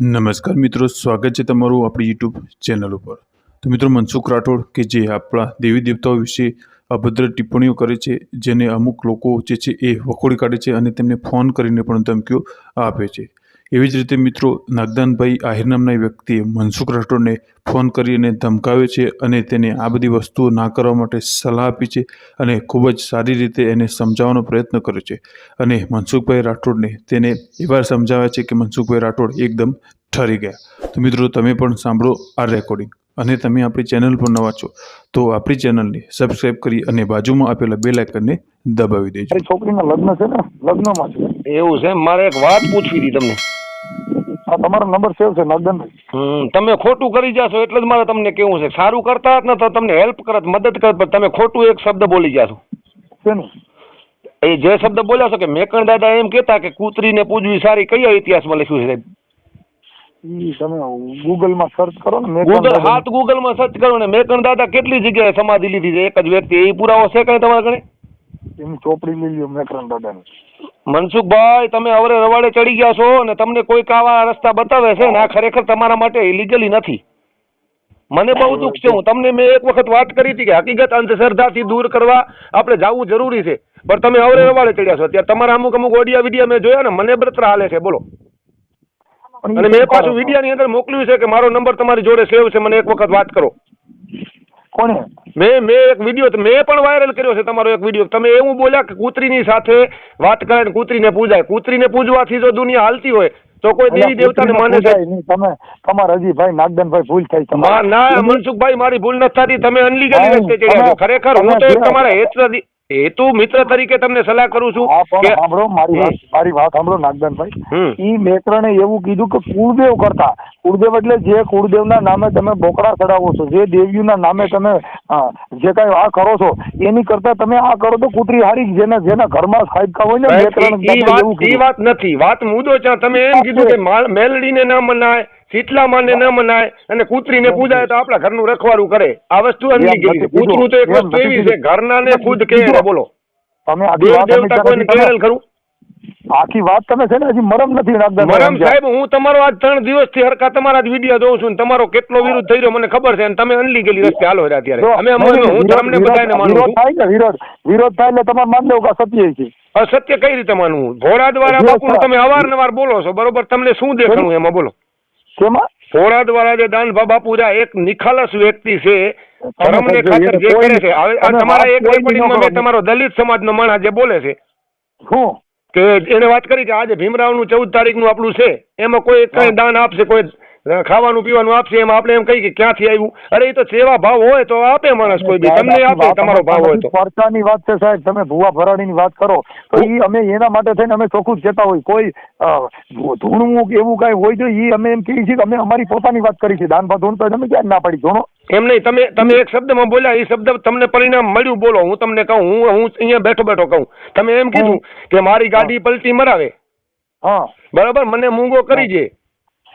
નમસ્કાર મિત્રો, સ્વાગત છે તમારું આપણી યુટ્યુબ ચેનલ ઉપર. તો મિત્રો, મનસુખ રાઠોડ કે જે આપણા દેવી દેવતાઓ વિશે અભદ્ર ટિપ્પણીઓ કરે છે, જેને અમુક લોકો જે છે એ વખોડી કાઢે છે અને તેમને ફોન કરીને પણ ધમકીઓ આપે છે. એવી જ રીતે મિત્રો નાગદાનભાઈ આહિર નામના વ્યક્તિએ મનસુખ રાઠોડને ફોન કરીને ધમકાવે છે અને તેને આ બધી વસ્તુઓ ના કરવા માટે સલાહ આપી છે અને ખૂબ જ સારી રીતે એને સમજાવવાનો પ્રયત્ન કર્યો છે. અને મનસુખભાઈ રાઠોડને તેને એવા સમજાવ્યા છે કે મનસુખભાઈ રાઠોડ એકદમ ઠરી ગયા. તો મિત્રો તમે પણ સાંભળો આ રેકોર્ડિંગ અને તમે આપણી ચેનલ પર નવા છો તો આપણી ચેનલને સબસ્ક્રાઇબ કરી અને બાજુમાં આપેલા બે લાઇકનને દબાવી દેજો. છોકરીના લગ્ન છે ને? લગ્નમાં છે. એવું છે? મારે એક વાત પૂછવી હતી તમને. આ તમારો નંબર સેવ છે નાગદાનભાઈ તમે ખોટું કરી જાશો એટલે જ મારે તમને કેવું છે. સારું કરતા હોત તો તમને હેલ્પ કરત મદદ કરત પણ તમે ખોટું એક શબ્દ બોલી જાશો. શેનું એ જે શબ્દ બોલ્યા છો કે મેકણ દાદા એમ કહેતા કે કૂતરીને પૂજવી સારી કયા ઇતિહાસમાં લખ્યું છે સાહેબ? તમે ગૂગલમાં સર્ચ કરો ને ગૂગલ હાથ ગૂગલમાં સર્ચ કરો ને મેકણ દાદા કેટલી જગ્યાએ સમાધિ લીધી છે? એક જ વ્યક્તિ એ પુરાવો છે કઈ તમારા ઘરે? એની ચોપડી લઈ લ્યો મેકરણ દાદાની. મનસુખભાઈ, તમે અવરે રવાડે ચડી ગયા છો અને તમને કોઈક આવા રસ્તા બતાવે છે ને આ ખરેખર તમારા માટે ઇલીગલી નથી. મને બહુ દુઃખ છે. હું તમને મેં એક વખત વાત કરી હતી કે હકીકત અંધશ્રદ્ધાથી દૂર કરવા આપણે જવું જરૂરી છે. પણ તમે અવરે રવાડે ચડ્યા છો. અત્યારે તમારા અમુક અમુક ઓડિયા વિડિયા મેં જોયા ને, મને બરતરા હાલે છે. બોલો. અને મેં પાછું વિડિયાની અંદર મોકલ્યું છે કે મારો નંબર તમારી જોડે સેવ છે. મને એક વખત વાત કરો. કોણે? મેં મેં એક વીડિયો મેં પણ વાયરલ કર્યો છે તમારો એક વીડિયો તમે એવું બોલ્યા કે કૂતરીની સાથે વાત કરે ને કૂતરીને પૂજાય. કૂતરીને પૂજવાથી જો દુનિયા હાલતી હોય તો કોઈ દેવી દેવતાને માને છે? તમે તમારા હજીભાઈ ભાઈ ભૂલ થઈ તમારી. ના મનસુખભાઈ મારી ભૂલ નથી થતી. તમે અનલીગલી રસ્તે ચડ્યા છો. ખરેખર હું તો તમારા જે- હેતુ મિત્ર તરીકે તમને સલાહ કરું છું સાંભળો મારી મારી વાત સાંભળો નાગદાનભાઈ. ઈ મેકરણે એવું કીધું કે કુળદેવ કરતા. કુળદેવ એટલે જે કુળદેવના નામે તમે બોકડા ચડાવો છો જે દેવીઓના નામે તમે જે કાંઈ આ કરો છો એની કરતા તમે આ કરો તો કૂતરી હારી જેના જેના ઘરમાં સાહેબકા હોય ને મેત્રણ એવું વાત નથી. વાત મુદ્દો છે. તમે એમ કીધું કે મેલડીને ન મનાય. શીતલામાને ન મનાય અને કૂતરીને પૂજાય તો આપણા ઘરનું રખવાડું કરે. આ વસ્તુ એમ ગઈ છે. કૂતરું તો એક વસ્તુ એવી છે. ઘરના ને ખુદ કે બોલો. તમે આખી દેવ વાત દેવતા કોઈને નથી. ખરું? આખી વાત તમે છે ને હજી મરમ નથી નાગદાનભાઈ મરમ સાહેબ હું તમારો આજ ત્રણ દિવસથી હરકા તમારા જ વીડિયો જોઉં છું તમારો કેટલો વિરોધ થઈ રહ્યો મને ખબર છે અને તમે અનલીગલી રસ્તે હાલો રહ્યા અમે હું તમને બધાને માનું વિરોધ થાય ને વિરોધ. વિરોધ થાય એટલે તમારે માન લેવું કે સત્ય છે. હવે કઈ રીતે માનવું? ઘોડા દ્વારા બાપુ. તમે અવારનવાર બોલો છો. બરોબર? તમને શું દેખાણું એમાં? બોલો. શેમાં ભોળા દ્વારા જે દાનભા બાપુ રહ્યા એક નિખાલસ વ્યક્તિ છે. ધર્મને ખાતર જે કરે છે. આ તમારા એક રેકોર્ડિંગમાં મેં તમારો દલિત સમાજનો માણસ જે બોલે છે. શું કે એને વાત કરી કે આજે ભીમરાવનું ચૌદ તારીખનું આપણું છે. એમાં કોઈ કઈ દાન આપશે કોઈ ખાવાનું પીવાનું આપશે એમ આપણે એમ કહી કે ક્યાંથી આવ્યું? અરે એ તો સેવા ભાવ હોય તો આપે માણસ કોઈ બી. તમને આપે તમારો ભાવ હોય તો. પરચાની વાત છે સાહેબ તમે ભૂવા ભરાડીની વાત કરો તો એ અમે એના માટે થઈને અમે ચોખ્ખું જ કહેતા હોય. કોઈ ધૂણવું કે એવું કાંઈ હોય તો એ અમે એમ કહીએ છીએ કે અમે અમારી પોતાની વાત કરી છે. દાન ભાવ ધૂણ તો તમે ક્યાં ના પાડી. ધૂણો એમ નહીં તમે તમે એક શબ્દમાં બોલ્યા એ શબ્દ તમને પરિણામ મળ્યું બોલો. હું તમને કહું હું હું અહીંયા બેઠો બેઠો કહું. તમે એમ કીધું કે મારી ગાડી પલટી મરાવે. હા. બરાબર? મને મૂંગો કરી છે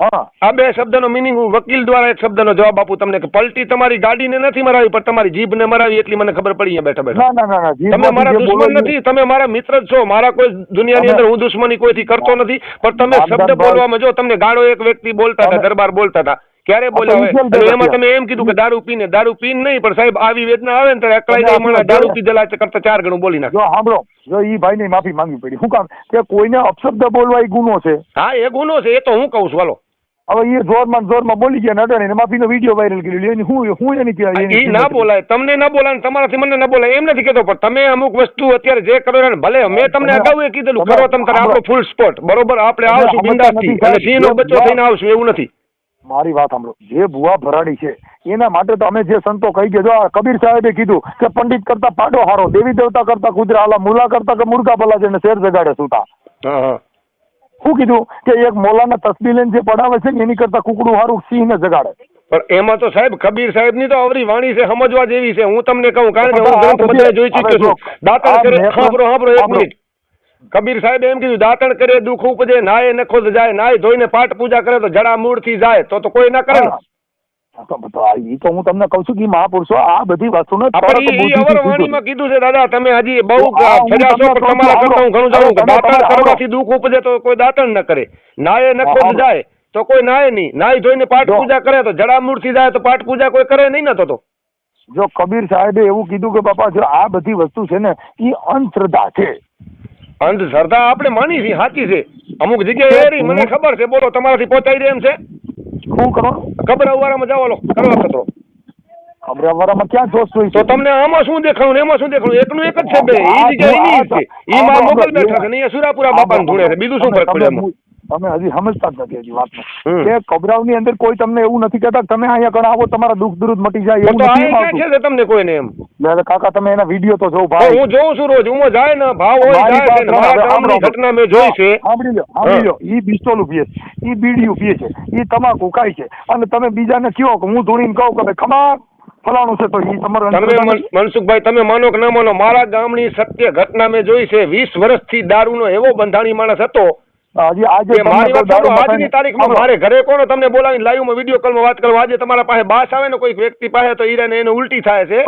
હા. આ બે શબ્દનો મિનિંગ હું વકીલ દ્વારા એક શબ્દનો જવાબ આપું તમને કે પલટી તમારી ગાડીને નથી મરાવી પણ તમારી જીભને મરાવી એટલી મને ખબર પડી બેઠા બેઠા. ના ના ના ના તમે મારા દુશ્મન નથી તમે મારા મિત્ર જ છો. મારા કોઈ દુનિયાની અંદર હું દુશ્મની કોઈથી કરતો નથી પણ તમે શબ્દ બોલવામાં જો તમને ગાળો એક વ્યક્તિ બોલતા હતા દરબાર બોલતા હતા. ક્યારે બોલ્યા હોય? એમાં તમે એમ કીધું કે દારૂ પીને દારૂ પીને નહીં પણ સાહેબ આવી વેદના આવે ને ત્યારે અકળાઈ જાય માણસ દારૂ. પીધેલા છે કરતા ચાર ગણું બોલી નાખે. સાંભળો. જો ઈ ભાઈને માફી માંગવી પડી. શું કામ કે કોઈને અપશબ્દ બોલવા એ ગુનો છે? હા એ ગુનો છે એ તો હું કહું છું હાલો. હવે એ જોરમાં જોરમાં બોલી ગયા નડે એને માફીનો વીડિયો વાયરલ કર્યો. એની હું હું એની ત્યાં એ ના બોલાય. તમને ના બોલાય તમારાથી મને ના બોલાય. એમ નથી કહેતો પણ તમે અમુક વસ્તુ અત્યારે જે કરો ને ભલે મેં તમને અગાઉ એ કીધેલું કરો તમે તારે આપણો ફૂલ સ્પોટ બરોબર? આપણે આવશું બિંદાસથી. અને સિંહનો બચ્ચો થઈને આવશું એવું નથી. મારી વાત સાંભળો. જે ભુવા ભરાડી છે એના માટે તો અમે જે સંતો કહી ગયા કબીર સાહેબે કીધું કે પંડિત કરતા પાડો હારો દેવી દેવતા કરતા કુદરા હાલા મુલા કરતા કે મુર્ગા ભલા છે શેર જગાડે સુતા. શું કીધું? કે એક મોલાના તસબી લઈને જે પડાવે છે એની કરતા કુકડું હારું સિંહને જગાડે. પણ એમાં તો સાહેબ કબીર સાહેબની તો અવરી વાણી છે સમજવા જેવી છે. હું તમને કહું કારણ કે હું ગ્રંથ બધી- જોઈ ચૂક્યો છું. દાંતણ કરે સાંભળો સાંભળો એક મિનિટ. કબીર સાહેબ એમ કીધું દાતણ કરે દુઃખ ઉપજે નાય નખો જાય નાય ધોઈને પાઠ પૂજા કરે તો જડા મૂળથી જાય તો તો કોઈ ના કરે ને હા. તો તો આ- ઈ તો હું તમને કહું છું કે મહાપુરુષો આ બધી વસ્તુને આ તરત પણ ઈ- ઈ બુદ્ધિથી અવર કીધું. છે દાદા તમે હજી બહુ તો આ હું ફર્યા છો તમને પણ કહું છું, તમારા કરતા હું ઘણું જાણું કે તમે- તમે- દાંતણ તમે- કરવાથી દુઃખ ઉપજે તો કોઈ દાંતણ ન કરે. નાય નખો જાય તો કોઈ નાય નહીં. નાઈ ધોઈને પાઠ પૂજા કરે તો જડામૂળથી જાય તો પાઠ પૂજા કોઈ કરે નહીં ને તો જો કબીર સાહેબે એવું કીધું કે બાપા જો આ બધી વસ્તુ છે ને એ અંધશ્રદ્ધા છે. અંધશ્રદ્ધા આપણે માની છે સાચી છે. અમુક જગ્યાએ એ રહી મને ખબર છે બોલો તમારાથી પહોંચાઈ દે એમ છે. શું કરો ખબર અવારામાં જાવ લો કરવા ખતરો અવારામાં ક્યાં જોશ તો તમને આમાં શું દેખાણું એમાં શું દેખાણું? એકનું એક જ છે બે. એ જગ્યા એની છે. એ માં મોકલ બેઠા છે. ને અહીંયા સુરાપુરા બાપાને ધૂણે છે. બીજું શું ફરક પડે એમાં? તમે હજી સમજતા જ નથી હજી વાતમાં. કે કબરાવની અંદર કોઈ તમને એવું નથી કહેતા તમે અહીંયા ઘણા આવો તમારા દુઃખ દુરુદ મટી જાય એવું નથી. છે તમને કોઈને એમ? કાકા તમે એના વીડિયો તો જોવો ભાઈ. હું જોઉં છું રોજ હું જાય ને ભાવ હોય જાય છે. ઘટના મેં જોઈ છે. સાંભળી લો સાંભળી લો ઈ પિસ્તોલું પીએ છે ઈ બીડીયું પીએ છે ઈ તમાકુ ખાય છે. અને તમે બીજાને કયો કે હું ધૂણીને કહું કે ખમા ફલાણું છે તો ઈ તમારો તમે મનસુખભાઈ તમે માનો કે ના માનો મારા ગામની સત્ય ઘટના મેં જોઈ છે. વીસ વર્ષથી દારૂનો એવો બંધાણી માણસ હતો આજે મારી વાત આજની તારીખમાં મારે ઘરે કોણ તમને બોલાવીને લાઈવમાં વીડિયો કોલમાં વાત કરવા આજે તમારા પાસે બાસ આવે ને કોઈ વ્યક્તિ પાસે તો ઈરાને એને ઉલટી થાય છે.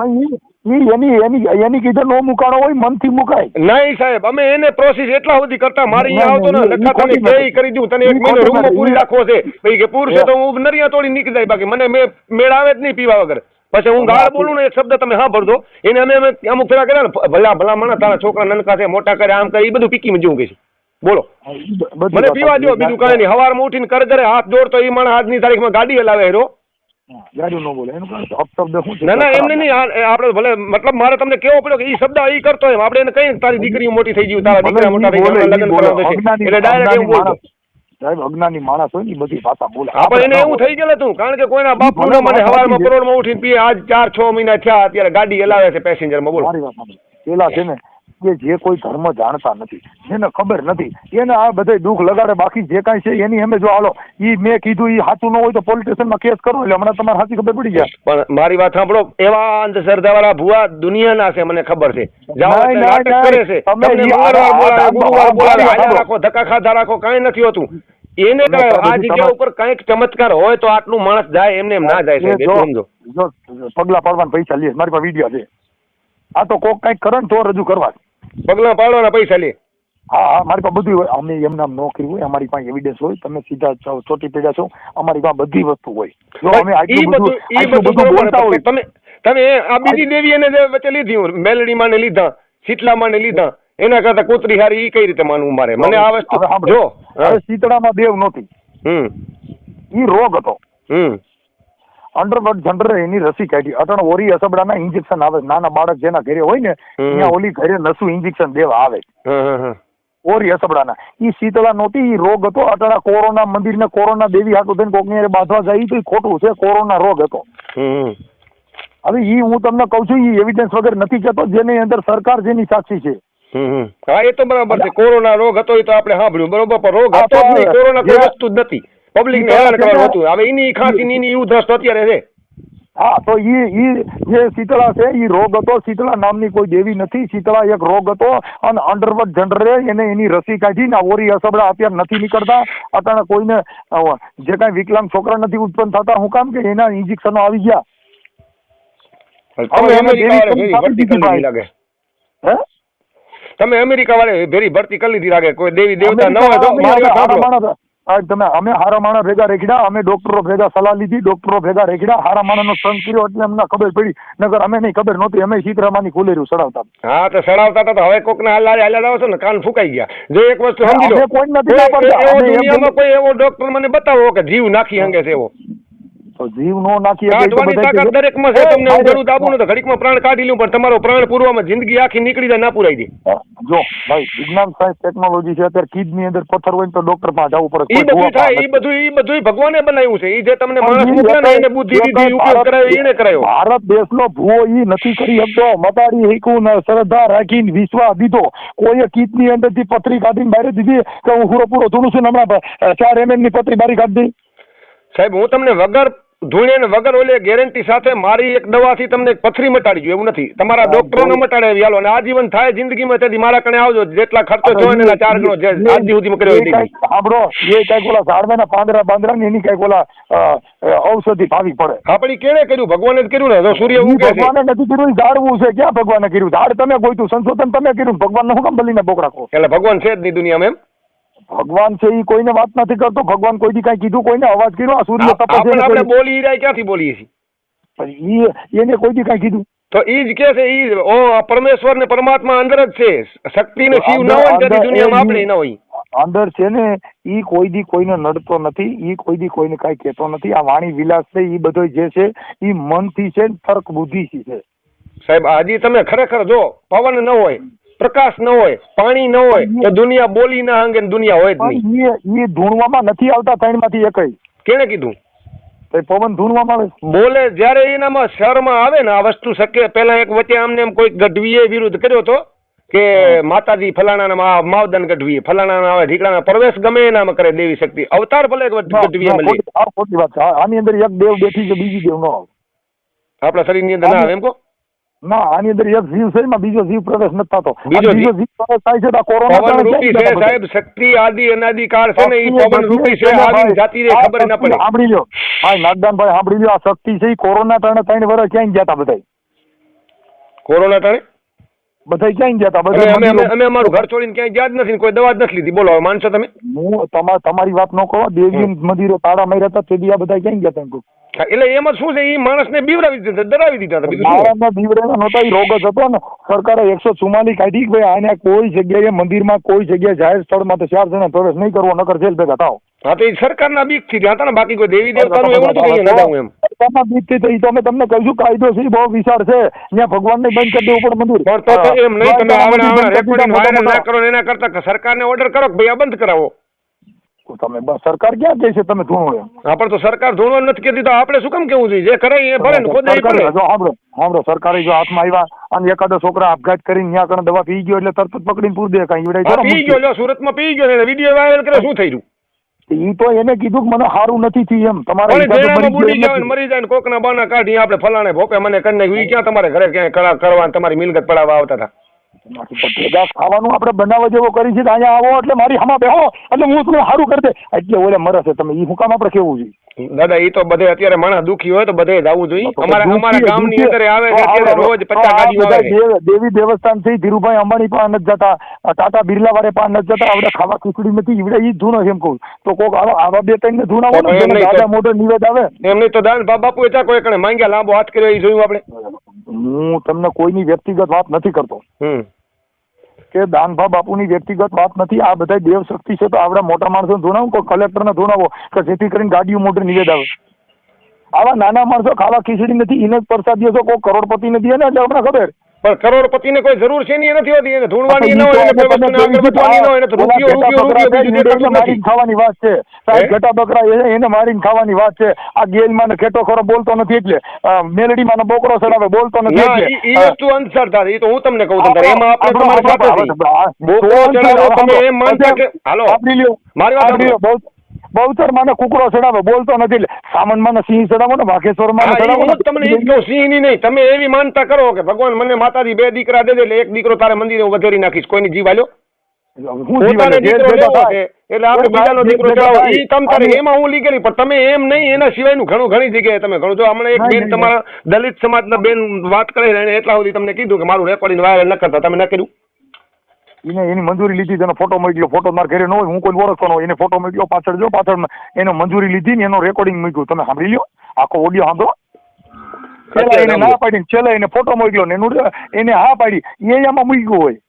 એની એની એની કીધે નો મુકાણો હોય મનથી મુકાય. નહીં સાહેબ અમે એને પ્રોસેસ એટલા સુધી કરતા મારી અહીંયા આવતો ને લખા તને બે કરી દઉં તને એક મહિનો રૂમમાં પૂરી રાખવો છે. ભાઈ કે પૂરશે તો હું નરિયા તોડી નીકળી જાય બાકી મને મેં મેળ આવે જ નહીં પીવા વગર. પછી હું ગાળ બોલું ને એક શબ્દ તમે હા ભરજો એને અમે અમે અમુક ફેરા કર્યા ને ભલા ભલા માણસ તારા છોકરા નનકા છે મોટા કરે આમ કરે એ બધું પીકી મજવું કહીશું છે. બોલો. મને પીવા દો બીજું કઈ નહીં. સવારમાં ઉઠીને કરગરે હાથ જોડતો એ માણસ આજની તારીખમાં ગાડી હલાવે હેરો. ન ના ના એમને નહીં આપણે ભલે મતલબ મારે તમને કેવો પડ્યો કે એ શબ્દ એ કરતો એમ. આપણે એને કઈ તારી દીકરી મોટી થઈ ગયું તારા દીકરા મોટા થઈ ગયા લગ્ન કરાવે છે એટલે ડાયરેક્ટ એવું બોલતો સાહેબ અજ્ઞાની માણસ હોય ને બધી ભાષા બોલે. આપણે એને એવું થઈ ગયેલું હતું કારણ કે કોઈના મને હવારમાં ઉઠીને પીએ આજ ચાર છ મહિના થયા અત્યારે ગાડી હલાવે છે પેસેન્જરમાં બોલો. મારી વાત પેલા છે ને કે જે કોઈ ધર્મ જાણતા નથી જેને ખબર નથી એને આ બધા દુઃખ લગાડે બાકી જે કાંઈ છે એની અમે જો હાલો ઈ મેં કીધું ઈ સાચું ન હોય તો પોલીસ સ્ટેશનમાં કેસ કરો એટલે હમણાં તમારે સાચી ખબર પડી જાય. પણ મારી વાત સાંભળો એવા અંધશ્રદ્ધાવાળા ભુવા દુનિયાના છે મને ખબર છે. જાઓ નહીં, એટલે નાટક કરે છે. તમને મંગળવાર બોલાવે ગુરુવાર બોલાવે આ- હાલ્યા આ- રાખો ધક્કા ખાધા રાખો કાંઈ નથી હોતું. એને આ જગ્યા ઉપર કંઈક ચમત્કાર હોય તો આટલું માણસ જાય એમને એમ ના જાય એટલું સમજો. જો પગલા પાડવાના પૈસા લે મારી પાસે વીડિયો છે. આ તો કોક કંઈક કરે ને તો રજૂ કરવા પગલા પાડવાના પૈસા લે. હા હા મારી પાસે બધું હોય. અમે એમ નામ ન કર્યું હોય. અમારી પાસે એવિડન્સ હોય. તમે સીધા ચોટી પેઢા છો. અમારી પાસે બધી વસ્તુ હોય. જો અમે આટલું બધું આટલું બધું બોલતા હોય. તમે તમે આ બીજી દેવી એને વચ્ચે લીધી મેલડી માને લીધા શીતલા માને લીધા એના કરતા કૂતરી હારી ઈ કઈ રીતે માનવું મારે? મને આ વસ્તુ જો શીતળામાં દેવ નહોતી. હમ. ઈ રોગ હતો. હમ. અંડરવર્ડ જનરલ એની રસી કાઢી. અટણ ઓરી અસબડાના ઇન્જેક્શન આવે. નાના બાળક જેના ઘરે હોય ને. ત્યાં ઓલી ઘરે નસું ઇન્જેક્શન દેવા આવે. ઓરી અસબડાના. ઈ શીતળા નહોતી ઈ રોગ હતો. અટણા કોરોના મંદિર ને કોરોના દેવી હાટું થઈને કોકની બાંધવા જાય તો ખોટું છે કોરોના રોગ હતો. હવે ઈ હું તમને કહું છું ઈ એવિડન્સ વગર નથી કહેતો જેની અંદર સરકાર જેની સાક્ષી છે. હા એ તો બરાબર છે. કોરોના રોગ હતો એ તો આપણે સાંભળ્યું. બરોબર પણ રોગ હતો કોરોના કોઈ વસ્તુ જ નથી. પબ્લિક ને હેરાન કરવાનું હતું. હવે એની ખાંસી ની એવું દ્રષ્ટ અત્યારે છે. હા તો ઈ ઈ જે શીતળા છે ઈ રોગ હતો. શીતળા નામની કોઈ દેવી નથી. શીતળા એક રોગ હતો અને અંડરવર્ડ જનરલે એને એની રસી કાઢી ને ઓરી અસબડા અત્યારે નથી નીકળતા. અત્યારે કોઈને જે કાંઈ વિકલાંગ છોકરા નથી ઉત્પન્ન થતા હું કામ કે એના ઇન્જેક્શનો આવી ગયા. તમે અમેરિકા વાળે ભેરી ભરતી કરી લીધી લાગે. કોઈ દેવી દેવતા ન હોય તો તમે અમે હારા માણસ ભેગા રેખડ્યા અમે ડોક્ટરો ભેગા સલાહ લીધી ડોક્ટરો ભેગા રેખડ્યા હારા માણસનો સંગ કર્યો એટલે અમને ખબર પડી. નગર અમે નહીં ખબર નહોતી અમે ચિત્રામાની ખુલેરું સડાવતા. હા તો સડાવતા તો હવે કોકના હાલ હાલ્યા જાવ છો ને કાન ફૂકાઈ ગયા. જો એક વસ્તુ સમજી લો. કોઈ નથી કોઈ એવો કોઈ ડોક્ટર મને બતાવો કે જીવ નાખી હંગે છે એવો. તો જીવ નો નાખી શકે તો કાઢવાની તાકાત કે- દરેકમાં છે તમને હું ભાઈ, ઘણું ને તો ઘડીકમાં પ્રાણ કાઢી લઉં પણ તમારો પ્રાણ પૂરવામાં જિંદગી આખી નીકળી જાય ના પૂરાઈ દે. જો ભાઈ વિજ્ઞાન સાયન્સ ટેકનોલોજી છે અત્યારે કિડની અંદર પથ્થર હોય તો ડોક્ટર પાસે જવું પડે ઈ બધું થાય ઈ બધું ઈ બધું ભગવાને બનાવ્યું છે ઈ જે તમને માણસ મૂક્યા ને એને બુદ્ધિ દીધી ઉપયોગ કરાયો એને કરાયો. ભારત દેશનો ભૂવો ઈ નથી કરી શકતો. મતાડી હીકું ને શ્રદ્ધા રાખીને વિશ્વાસ દીધો. કોઈએ અંદરથી પથરી કાઢીને બહાર દીધી કે હું પૂરો પૂરો ધૂણું છું ને હમણાં ચાર એમએમની પથરી બારી કાઢી સાહેબ હું તમને વગર ધૂણે ને વગર ઓલે ગેરંટી સાથે મારી એક દવાથી તમને પથરી મટાડી એવું નથી. તમારા ડોક્ટરો ને મટાડે એવી હાલો. અને આજીવન થાય જિંદગીમાં તેથી મારા કણે આવજો. જેટલા ખર્ચો થયો ને એના ચાર ગણો જે આજ સુધીમાં કર્યો હોય સાંભળો. એ કંઈક ઓલા ઝાડવાના પાંદડા બાંદરા ને એની કંઈક ઓલા ઔષધિ ભાવી પડે. આપણી કેણે કર્યું? ભગવાને જ કર્યું ને? તો સૂર્ય ઉગે છે. ભગવાને નથી કર્યું ઝાડવું છે. ક્યાં ભગવાને કર્યું? ઝાડ તમે ગોઈતું સંશોધન તમે કર્યું. ભગવાનનું કામ બલીને બોકડા એટલે ભગવાન છે જ નહીં દુનિયામાં એમ. ભગવાન છે એ કોઈને વાત નથી કરતો ભગવાન કોઈ દી કાંઈ કીધું કોઈને અવાજ કર્યો આ સૂર્ય તપે છે આપણે બોલી રહ્યા ક્યાંથી બોલીએ છીએ? પણ ઈ એને કોઈ દી કાંઈ કીધું? તો એ જ કે છે એ ઓ પરમેશ્વર ને પરમાત્મા અંદર જ છે. શક્તિ ને શિવ ન હોય ને દુનિયામાં એ આપણે ન હોય. અંદર છે ને ઈ કોઈ દી કોઈને નડતો નથી ઈ કોઈ દી કોઈને કઈ કહેતો નથી. આ વાણી વિલાસ છે ઈ બધો જે છે ઈ મનથી છે ને તર્ક બુદ્ધિથી છે. સાહેબ હજી તમે ખરેખર જો પવન ન હોય પ્રકાશ ન હોય પાણી ન હોય તો દુનિયા બોલી ના અંગે દુનિયા હોય જ નહીં. એ ધૂણવામાં નથી આવતા ત્રણમાંથી એકય. કેને કીધું? તો પવન ધૂણવામાં આવે બોલે જ્યારે એનામાં શરમાં આવે ને આ વસ્તુ શક્ય પહેલા એક વચ્ચે આમને એમ કોઈ ગઢવીએ વિરુદ્ધ કર્યો હતો કે માતાજી ફલાણા મા માવદન ગઢવીએ ફલાણા આવે ઢીકડાના પ્રવેશ ગમે એનામાં કરે દેવી શક્તિ. અવતાર ભલે ગઢવીએ મળી આની અંદર એક દેવ બેઠી છે બીજી દેવ નો આવે. આપણા શરીરની અંદર ના આવે એમ કહો. ના આની અંદર એક જીવ છે એમાં બીજો જીવ પ્રવેશ નથી થતો. બીજો જીવ? પ્રવેશ થાય છે તો કોરોના પવન રૂપી છે સાહેબ શક્તિ આદિ અનાદિ કાળ છે ને એ પવન રૂપી છે આવી જાતી રે ખબર ના પડે. સાંભળી લ્યો. હા નાગદાનભાઈ સાંભળી લ્યો. આ શક્તિ છે એ કોરોના ટાણે ત્રણ વર્ષ ક્યાંય ગયા હતા બધા કોરોના ટાણે બધા ક્યાં ગયા હતા બધા અમે અમે અમે અમારું ઘર છોડીને ક્યાંય ગયા જ નથી કોઈ દવા જ નથી લીધી. બોલો હવે માનશો તમે? હું તમા તમારી વાત ન કહો દેવી મંદિરો તાળા માર્યા હતા તે દી આ બધા ક્યાંય ગયા હતા એટલે એમાં શું છે એ માણસને બીવડાવી દીધા ડરાવી દીધા હતા બીજું દીવડાના નહોતા એ રોગ જ હતો ને. સરકારે એકસો ચુમ્માલીસ કાઢી ભાઈ આને કોઈ જગ્યાએ મંદિરમાં કોઈ જગ્યાએ જાહેર સ્થળમાં તો ચાર જણા પ્રવેશ નહીં કરવો નકર જેલ ભેગા થાવ. હા તો એ સરકારના બીકથી હતા ને બાકી કોઈ દેવી દેવતાનું એવું નથી કહીએ નડાવું એમ. સરકારના બીકથી થઈ તો અમે તમને કહીશું કાયદો છે બહુ વિશાળ છે. ત્યાં ભગવાનને બંધ કરી દેવું પણ મંદિર. પણ તો એમ નહીં તમે આવડે આવડે રેકોર્ડિંગ વાયરલ ના કરો એના કરતા સરકારને ઓર્ડર કરો કે ભાઈ આ બંધ કરાવો? તમે બસ સરકાર ક્યાં કહે છે તમે ધૂણો હા પણ તો સરકાર ધૂણો નથી કહેતી તો આપણે શું કેમ કેવું જોઈએ? જે કરે એ ભરે ને ખોદે ભરે. જો સાંભળો સાંભળો સરકારે જો હાથમાં આવ્યા અને એકાદો છોકરા આપઘાત કરીને ત્યાં કણે દવા પી ગયો એટલે તરત જ પકડીને પૂર દે કાંઈ પી ગયો સુરતમાં પી ગયો ને વીડિયો વાયરલ કરે શું થઈ રહ્યું? ઈ તો એને કીધું કે મને સારું નથી થયું એમ. તમારે મરી બુડી જાય મરી જાય કોકના બાના કાઢી આપણે ફલાણે ભોપે મને કરી નાખ્યું. ઈ ક્યાં તમારે ઘરે ક્યાંય કરા કરવા તમારી મિલકત પડાવવા આવતા હતા? ભેગા ખાવાનું આપણે બનાવવા જેવો કરી છે અહીંયા આવો એટલે મારી હમા બેહો એટલે હું તમને સારું કરી દે. એટલે ઓલે મરે છે. તમે ઈ હું કામ આપણે કેવું જોઈએ? દાદા એ તો બધે અત્યારે માણસ દુખી હોય તો બધે જવું જોઈએ. અમારા અમારા ગામની અંદર આવે છે અત્યારે રોજ પચાસ ગાડીઓ આવે. દેવી દેવસ્થાનથી ધીરુભાઈ અંબાણી પણ નથી જતા. ટાટા બિરલા વાળે પણ નથી જતા. આપણે ખાવા ખીચડી નથી. ઈવડે ઈ ધૂનો એમ કહું. તો કોક આવા આવા બે ત્રણ ને ધૂના હોય ને દાદા મોઢે નિવેદ આવે. એમ નહીં તો દાન બાપુ એ ત્યાં કોઈ કણે માંગ્યા? લાંબો હાથ કર્યો એ જોયું આપણે? હું તમને કોઈની વ્યક્તિગત વાત નથી કરતો. હમ. કે દાનભા બાપુની વ્યક્તિગત વાત નથી. આ બધા દેવ શક્તિ છે તો આવડા મોટા માણસો ધૂણાવો કોઈ કલેક્ટરને ધૂણાવો કે જેથી કરીને ગાડીઓ મોટી નિવેદ આવે. આવા નાના માણસો ખાવા ખીચડી નથી. એને પ્રસાદ દિવસો કોઈ કરોડપતિ નથી. એને એટલે આપણે ખબર. પણ કરોડપતિને કોઈ જરૂર છે નહીં એ નથી હોતી. એને ધૂણવાની ન હોય એને વસ્તુને આગળ વધવાની ન હોય એને તો રૂપિયો રૂપિયો રૂપિયો બીજું દેખાતું નથી. ખાવાની વાત છે. સાહેબ? ઘટા બકરા એને- મારીને ખાવાની વાત છે. આ ગેલમાં ને ખેટો ખરો બોલતો નથી એટલે મેલડીમાં ને બોકરો ચડાવે બોલતો નથી એટલે. ઈ- વસ્તુ અંતર તારે ઈ તો હું તમને કહું છું એમાં આપણે તમારી સાથે બોકરો ચડાવો તમે એમ માનતા કે હાલો. મારી વાત સાંભળી. બહુચર માને કુકડો ચડાવે બોલતો નથી સામાન માને સિંહ ચડાવો ને વાઘેશ્વર માને ચડાવો તમને ઈ જ સિંહની નહીં. તમે એવી માનતા કરો કે ભગવાન મને માતાજી બે દીકરા દે દે એટલે એક દીકરો તારે મંદિરે હું વધારી નાખીશ. કોઈની જીવ આલ્યો. એટલે આપણે બીજાનો દીકરો ચડાવો. થાય. તમ તારે એમાં હું લીગેલી પણ તમે એમ નહીં એના સિવાયનું ઘણું ઘણી જગ્યાએ તમે ઘણું જો હમણાં એક બેન તમારા દલિત સમાજના બેન વાત કરી એટલા સુધી તમને કીધું કે મારું રેકોર્ડિંગ વાયરલ ન કરતા. તમે ન કર્યું? એને એની મંજૂરી લીધી તેનો ફોટો મોકલ્યો ફોટો મારા ઘરે ન હોય હું કોઈ ઓળખતો ન હોય એને ફોટો મોકલ્યો પાછળ જો પાછળ એનો મંજૂરી લીધી ને એનો રેકોર્ડિંગ મૂક્યું. તમે સાંભળી લ્યો આખો ઓડિયો સાંભળો. છેલ્લા એને ના પાડી છેલ્લે એને ફોટો મોકલ્યો ને એનું એને હા પાડી. એ આમાં મૂક્યું હોય.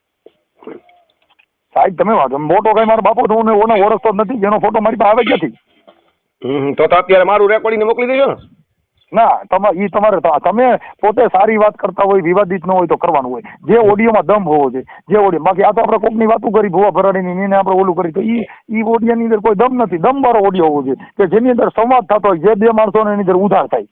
સાહેબ તમે વાંધો મોટો કઈ મારો બાપો તો હું ઓને ઓળખતો નથી એનો ફોટો મારી પાસે આવે ક્યાંથી? તો તો અત્યારે મારું રેકોર્ડિંગ મોકલી દેજો ને. ના તમારે ઈ તમારે તમે પોતે સારી વાત કરતા હોય વિવાદિત ન હોય તો કરવાનું હોય. જે ઓડિયોમાં દમ હોવો જોઈએ જે ઓડિયો બાકી આ તો આપણે કોકની વાતો કરી ભૂવા ભરાડીની ને એને આપણે ઓલું કરી તો ઈ ઈ ઓડિયાની અંદર કોઈ દમ નથી. દમ વાળો ઓડિયો હોવો જોઈએ કે જેની અંદર સંવાદ થતો હોય જે બે માણસોને એની અંદર ઉધાર થાય.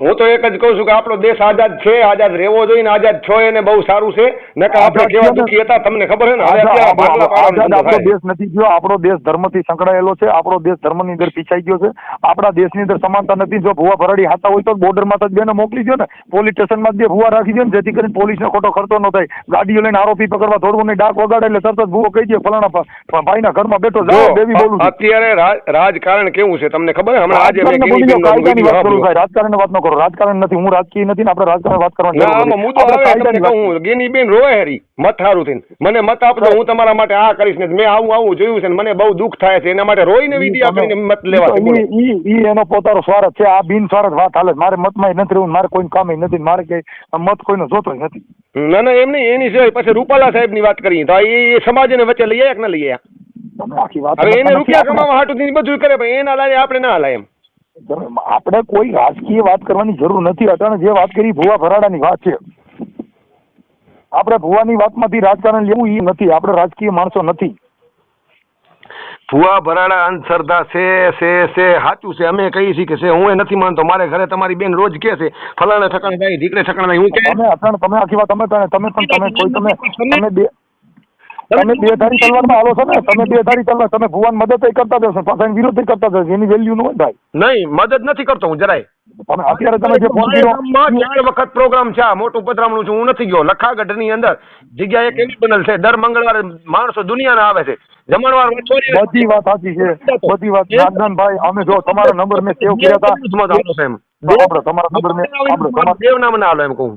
હું તો એક જ કહું છું કે આપણો દેશ આઝાદ છે આઝાદ રહેવો જોઈએ ને આઝાદ છો એને બહુ સારું છે. નકર આપણે કેવા દુઃખી હતા તમને ખબર છે ને? આઝાદ આપણો દેશ નથી ગયો આપણો દેશ ધર્મથી સંકળાયેલો છે આપણો દેશ ધર્મની અંદર પીછાઈ ગયો છે. આપણા દેશની અંદર સમાનતા નથી જો ભૂવા ભરાડી હાથા હોય તો બોર્ડરમાં તો બેને મોકલી દો ને. પોલીસ સ્ટેશનમાં માં બે ભૂવા રાખી દો ને જેથી કરીને પોલીસને ખોટો ખર્ચો ન થાય. ગાડીઓ લઈને આરોપી પકડવા થોડું નહીં ડાક વગાડે એટલે તરત જ ભૂવો કહી દે ફલાણા ભાઈના ઘરમાં બેઠો જાઓ દેવી બોલું અત્યારે રાજકારણ કેવું છે તમને ખબર હમણાં આજે મેં રાજકારણને વાત કરું રાજકારણની વાત ન કરો રાજકારણ નથી હું રાજકીય નથી ને આપણે રાજકારણ વાત કરવાની ના. મુદ્દો આવે વાત ગેની બેન રોય હેરી મત હારું થઈને. મને મત આપજો હું તમારા માટે આ કરીશ ને મેં આવું આવું જોયું છે ને મને બહુ દુઃખ થાય છે. એના માટે રોઈને વિધિ આપીને મત લેવા. ઈ એનો પોતાનો સ્વાર્થ છે. આ બિન સ્વાર્થ વાત હાલે. મારે મતમાં નથી રહેવું મારે કોઈ કામ નથી મારે કઈ મત કોઈનો જોતો નથી. ના ના એમ નહીં એની સિવાય પછી રૂપાલા સાહેબની વાત કરીએ. તો એ સમાજ સમાજને વચ્ચે લઈ આવ્યા કે ના લઈ હવે એને રૂપિયા કમાવા હાટું બધું કરે પણ એના લાગે આપણે ના લાય એમ. આપણે કોઈ રાજકીય વાત કરવાની જરૂર નથી. અટાણે જે વાત કરી ભુવા ભરાડાની વાત છે. આપણે ભુવાની વાતમાંથી રાજકારણ લેવું એ નથી. આપણે રાજકીય માણસો નથી. ભુવા ભરાડા અંધશ્રદ્ધા છે છે છે સાચું છે. અમે કહીએ છીએ કે છે હું એ નથી માનતો. મારે ઘરે તમારી બેન રોજ કે છે ફલાણા ઠકાણે જાય ઢીકડે ઠકાણે હું કે તમે તમે આખી વાત તમે તમે તમે પણ તમે કોઈ તમે તમે બે તમે બે ધારી તલવારમાં હાલો છો ને તમે બે ધારી તલવાર તમે ભુવન મદદ કરતા જશો પાછા વિરોધ કરતા જશો એની વેલ્યુ નું થાય નહીં મદદ નથી કરતો હું જરાય તમે અત્યારે તમે જે ફોન કર્યો ચાર વખત પ્રોગ્રામ છે મોટું પતરામણું છું હું નથી ગયો લખાગઢની અંદર જગ્યા એક એવી બનેલ છે દર મંગળવારે માણસો દુનિયાના આવે છે જમણવાર બધી વાત સાચી છે બધી વાત નાગદાનભાઈ અમે જો તમારો નંબર મેં સેવ કર્યા હતા તમારા નંબર મેં દેવ નામ ના આલો એમ કહું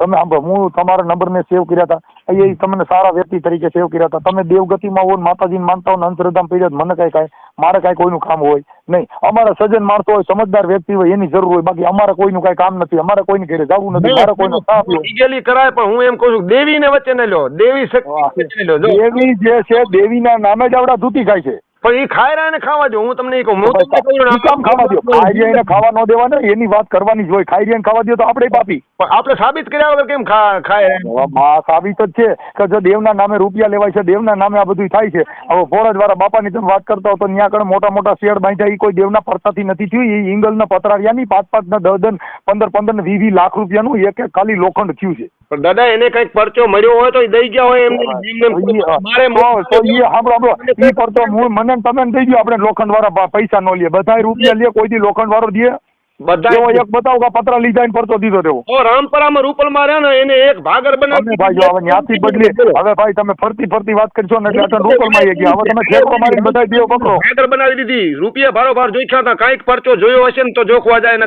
તમે સાંભળો હું તમારા નંબર મેં સેવ કર્યા હતા. એ તમને સારા વ્યક્તિ તરીકે સેવ કર્યા હતા. તમે દેવગતિમાં હો માતાજીને માનતા હો અંતરધામ પડ્યા મને કઈ કાંઈ મારે કાંઈ કોઈનું કામ હોય નહીં. અમારા સજન માણસો હોય સમજદાર વ્યક્તિ હોય એની જરૂર હોય. બાકી અમારે કોઈનું કાંઈ કામ નથી. અમારે કોઈની ઘરે જવું નથી. મારે કોઈનો હોય. કરાય પણ હું એમ કહું છું દેવીને વચ્ચે ન લ્યો. દેવી શક્તિ દેવી જે છે દેવીના નામે જ આવડા ધૂતી ખાય છે. પણ એ ખાય રહ્યા ખાવા દો હું તમને એ કહું હું તમને કહું કામ ખાવા દો ખાઈ રહ્યા ખાવા ન દેવા ને એની વાત કરવાની જ હોય. ખાઈ રહ્યા ખાવા દો તો આપણે પાપી. પણ આપણે સાબિત કર્યા વગર કેમ ખાય? માં સાબિત જ છે કે જો દેવના નામે રૂપિયા લેવાય છે દેવના નામે આ બધું થાય છે. હવે ફોરજ વાળા બાપાની તમે વાત કરતા હો તો ત્યાં આગળ મોટા મોટા શેર બાંધ્યા એ કોઈ દેવના પરસાથી નથી થયું. એ ઇંગલના પતરારિયાની પાંચ પાંચ ના દસ દસ પંદર પંદર ને વીસ લાખ રૂપિયાનું એક એક ખાલી લોખંડ થયું છે. પણ દાદા એને કંઈક પરચો મળ્યો હોય તો દઈ ગયા હોય એમ એમ- એમ- ઈ, અ, મારે સાંભળો સાંભળો. એ પરચો મને તમે દઈ દો આપણે લોખંડ વાળા પૈસા નો લે. બધા રૂપિયા લે કોઈ દી લોખંડ વાળો દે. બધા એક બતાવો કે પતરા લીધા ને પરતો દીધો તેવો. ઓ રામપરામાં રૂપલમાં રહ્યા ને એને એક ભાગર બનાવી ભાઈ હવે ન્યાથી બદલી હવે ભાઈ તમે ફરતી ફરતી વાત કરશો ને એટલે અટલ રોકલમાં આવી ગયા. હવે તમે ઠેકો મારીને બધા દેવ પકડો. ભાગર બનાવી દીધી. રૂપિયા ભારો ભાર જોઈખ્યા હતા. કાંઈક પરચો જોયો હશે ને તો જોખવા જાય. ને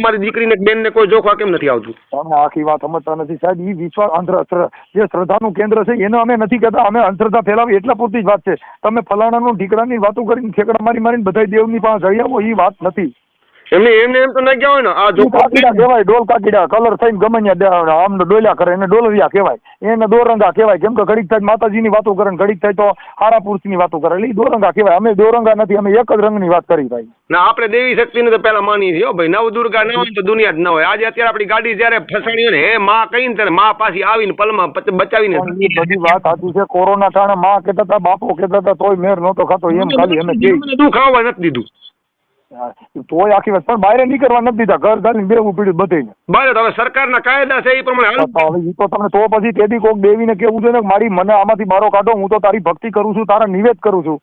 તમારી દીકરીને કે બેનને કોઈ જોખવા કેમ નથી આવતું? તમે આખી વાત સમજતા નથી. સાહેબ ઈ વિશ્વાસ અંધ્ર શ્ર- જે શ્રદ્ધાનું કેન્દ્ર છે એને અમે નથી કહેતા. અમે અંધશ્રદ્ધા ફેલાવી એટલા પૂરતી જ વાત છે. તમે ફલાણાનું ઢીકડાની વાતો કરીને ઠેકડા મારી મારીને બધા દેવની પાસે જઈ આવો. એ વાત નથી. એમને એમને એમ તો ના કહેવાય ને આ જો કાકીડા કહેવાય ડોલ કાકીડા કલર થઈને ગમે ત્યાં દે- આમ ડોલ્યા કરે એને ડોલરિયા કહેવાય. એને દોરંગા કહેવાય કેમ કે ઘડીક થાય માતાજીની વાતો કરે ને ઘડીક થાય તો હારા પુરુષની વાતો કરે એટલે દોરંગા કહેવાય. અમે દોરંગા નથી અમે એક જ રંગની વાત કરી ભાઈ. ના આપણે દેવી શક્તિને તો પેલા માની છીએ ભાઈ. નવ દુર્ગા ના હોય તો દુનિયા જ ના હોય. આજે અત્યારે આપણી ગાડી જ્યારે ફસાણી હોય ને હે માં કહીને ત્યારે માં પાછી આવીને પલમાં બચાવીને બધી વાત સાચી છે કોરોના કારણે માં કહેતા હતા બાપો કહેતા હતા તોય મેર નહોતો ખાતો એમ ખાલી અમે કહી મને દુઃખ આવવા નથી દીધું. તોય આખી વાત. પણ બહાર નીકળવા નથી દીધા. ઘર ઘાલીને બેવું પીડ્યું બધે બરાબર હવે સરકારના કાયદા છે એ પ્રમાણે હાલ- તો હવે ઈ તો તમને તો પછી તેથી કોક દેવીને કેવું છે ને મારી મને આમાંથી મારો કાઢો હું તો તારી ભક્તિ કરું છું તારા નિવેદ કરું છું.